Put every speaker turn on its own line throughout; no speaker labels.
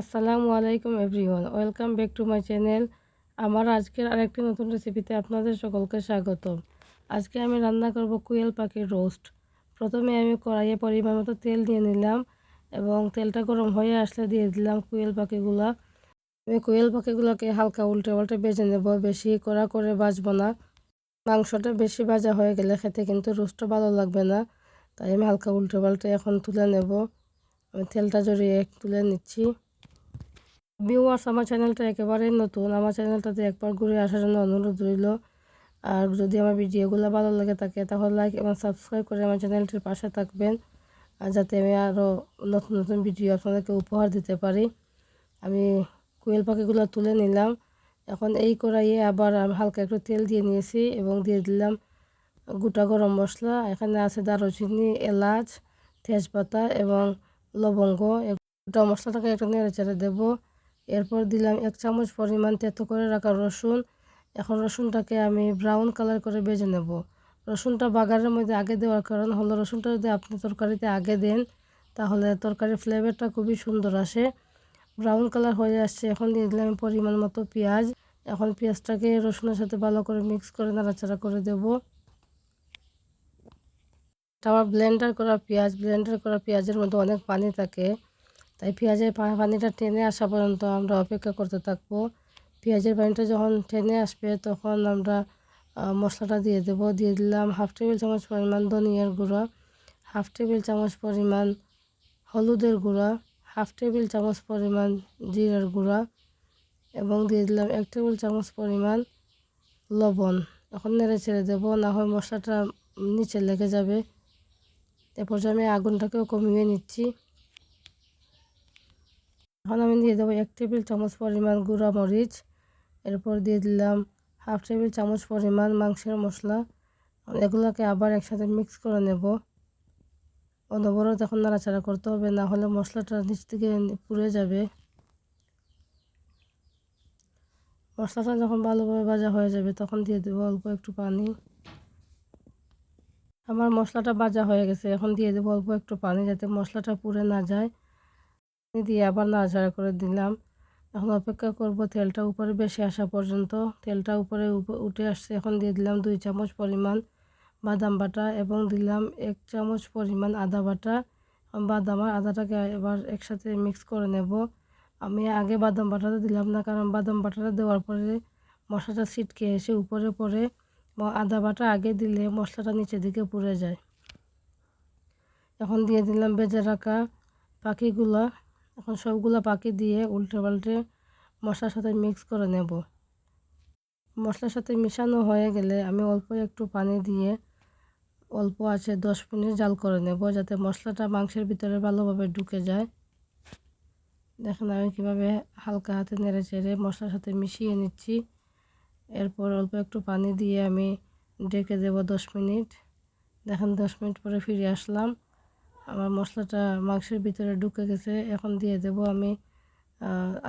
আসসালামু আলাইকুম everyone, welcome back to my channel. আমার আজকের আরেকটি নতুন রেসিপিতে আপনাদের সকলকে স্বাগত আজকে আমি রান্না করব কুয়েল পাখির রোস্ট। প্রথমে আমি কড়াইয়ে পরিমাণ মতো তেল দিয়ে নিলাম এবং তেলটা গরম হয়ে আসলে দিয়ে দিলাম কুয়েল পাখিগুলা। আমি কুয়েল পাখিগুলোকে হালকা উল্টে উল্টে বেজে নেব, বেশি কড়া করে বাজবো না। মাংসটা বেশি ভাজা হয়ে গেলে খেতে কিন্তু রোস্টটা ভালো লাগবে না, তাই আমি হালকা উল্টে পাল্টে এখন তুলে নেব। আমি তেলটা জড়িয়ে তুলে নিচ্ছি। ভিউয়ার্স, আমার চ্যানেলটা একেবারে নতুন। আমার চ্যানেলটাতে একবার ঘুরে আসার জন্য অনুরোধ রইল। আর যদি আমার ভিডিওগুলো ভালো লাগে থাকে, তাহলে লাইক এবং সাবস্ক্রাইব করে আমার চ্যানেলটির পাশে থাকবেন। যাতে আমি আরও নতুন নতুন ভিডিও আপনাদেরকে উপহার দিতে পারি। আমি কুয়েল পাখিগুলো তুলে নিলাম। এখন এই কড়াইয়ে আবার আমি হালকা একটু তেল দিয়ে নিয়েছি এবং দিয়ে দিলাম গোটা গরম মশলা। এখানে আছে দারুচিনি, এলাচ, তেজপাতা এবং লবঙ্গ। গোটা মশলাটাকে একটু নেড়ে চেড়ে দেবো। এরপর দিলাম এক চামচ পরিমাণ তেতো করে রাখা রসুন। এখন রসুনটাকে আমি ব্রাউন কালার করে বেজে নেব। রসুনটা বাগারের মধ্যে আগে দেওয়ার কারণ হলো রসুনটা যদি আপনি তরকারিতে আগে দেন, তাহলে তরকারির ফ্লেভারটা খুবই সুন্দর আসে। ব্রাউন কালার হয়ে আসছে। এখন দিয়ে দিলাম পরিমাণ মতো পেঁয়াজ। এখন পেঁয়াজটাকে রসুনের সাথে ভালো করে মিক্স করে নাড়াচাড়া করে দেব। আমার ব্লেন্ডার করা পেঁয়াজ। ব্লেন্ডার করা পেঁয়াজের মধ্যে অনেক পানি থাকে। তাই পেঁয়াজের পানিটা টেনে আসা পর্যন্ত আমরা অপেক্ষা করতে থাকব। পেঁয়াজের পানিটা যখন টেনে আসবে তখন আমরা মশলাটা দিয়ে দেব। দিয়ে দিলাম হাফ টেবিল চামচ পরিমাণ ধনিয়ার গুঁড়া, হাফ টেবিল চামচ পরিমাণ হলুদের গুঁড়া, হাফ টেবিল চামচ পরিমাণ জিরার গুঁড়া এবং দিয়ে দিলাম এক টেবিল চামচ পরিমাণ লবণ। এখন নেড়ে ছেড়ে দেবো, না হয় মশলাটা নিচে লেগে যাবে। এরপর আমি আগুনটাকেও কমিয়ে নিচ্ছি। এখন আমি দিয়ে দেবো এক টেবিল চামচ পরিমাণ গুঁড়া মরিচ, এরপর দিয়ে দিলাম হাফ টেবিল চামচ পরিমাণ মাংসের মশলা। এগুলোকে আবার একসাথে মিক্স করে নেব। অনবরত এখন নাড়াচাড়া করতে হবে, না হলে মশলাটা নিচ থেকে পুড়ে যাবে। মশলাটা যখন ভালোভাবে ভাজা হয়ে যাবে, তখন দিয়ে দেবো অল্প একটু পানি। আমার মশলাটা ভাজা হয়ে গেছে, এখন দিয়ে দেবো অল্প একটু পানি যাতে মশলাটা পুড়ে না যায়। দিয়ে আবার নাড়াচাড়া করে দিলাম। এখন অপেক্ষা করব তেলটা উপরে বেশি আসা পর্যন্ত। তেলটা উপরে উঠে আসছে। এখন দিয়ে দিলাম দুই চামচ পরিমাণ বাদাম বাটা এবং দিলাম এক চামচ পরিমাণ আদা বাটা। বাদাম আর আদাটাকে এবার একসাথে মিক্স করে নেব। আমি আগে বাদাম বাটাটা দিলাম না, কারণ বাদাম বাটাটা দেওয়ার পরে মশলাটা ছিটকে এসে উপরে পড়ে আদা বাটা আগে দিলে মশলাটা নিচের দিকে পুড়ে যায়। এখন দিয়ে দিলাম বেজে রাখা পাখিগুলা। এখন সবগুলো পাখি দিয়ে উল্টে পাল্টে মশলার সাথে মিক্স করে নেব। মশলার সাথে মিশানো হয়ে গেলে আমি অল্প একটু পানি দিয়ে অল্প আছে দশ মিনিট জাল করে নেব যাতে মশলাটা মাংসের ভিতরে ভালোভাবে ঢুকে যায়। দেখেন আমি কীভাবে হালকা হাতে নেড়ে চেড়ে মশলার সাথে মিশিয়ে নিচ্ছি। এরপর অল্প একটু পানি দিয়ে আমি ডেকে দেব দশ মিনিট। দেখেন দশ মিনিট পরে ফিরে আসলাম। আমার মশলাটা মাংসের ভিতরে ঢুকে গেছে, এখন দিয়ে দেব আমি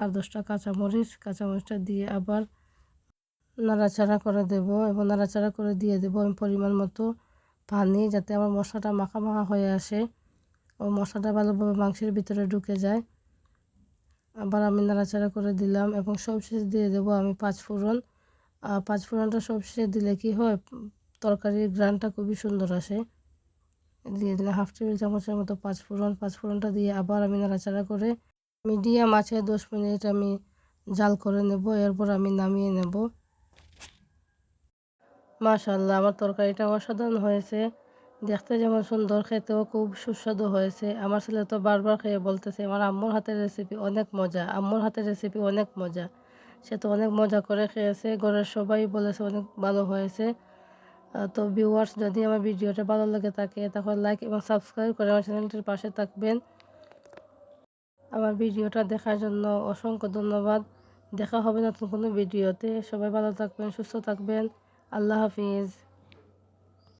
আর দশটা কাঁচামরিচ, কাঁচামরিচটা দিয়ে আবার নাড়াচাড়া করে দেব এবং নাড়াচাড়া করে দিয়ে দেব আমি পরিমাণ মতো পানি যাতে আমার মশলাটা মাখা মাখা হয়ে আসে ও মশলাটা ভালোভাবে মাংসের ভিতরে ঢুকে যায়। আবার আমি নাড়াচাড়া করে দিলাম এবং সবশেষে দিয়ে দেব আমি পাঁচ ফোড়ন। পাঁচ ফোড়নটা সবশেষে দিলে কি হয়, তরকারির গ্রানটা খুবই সুন্দর আসে। দিয়ে দিলাম হাফ টেবিল চামচের মতো পাঁচ ফোড়ন, পাঁচ ফোড়নটা দিয়ে আবার আমি নাড়াচাড়া করে মিডিয়াম আছে দশ মিনিট আমি জাল করে নেব, এরপর আমি নামিয়ে নেব। মাশাল্লাহ আমার তরকারিটা অসাধারণ হয়েছে। দেখতে যেমন সুন্দর, খেতেও খুব সুস্বাদু হয়েছে। আমার ছেলে তো বারবার খেয়ে বলতেছে, আমার আম্মুর হাতের রেসিপি অনেক মজা, আম্মুর হাতের রেসিপি অনেক মজা। সে তো অনেক মজা করে খেয়েছে, ঘরের সবাই বলেছে অনেক ভালো হয়েছে। তো ভিউয়ার্স যদি আমার ভিডিওটা ভালো লাগে থাকে, তাহলে লাইক এবং সাবস্ক্রাইব করে আমার চ্যানেলটির পাশে থাকবেন। আমার ভিডিওটা দেখার জন্য অসংখ্য ধন্যবাদ। দেখা হবে নতুন কোনো ভিডিওতে। সবাই ভালো থাকবেন, সুস্থ থাকবেন। আল্লাহ হাফিজ।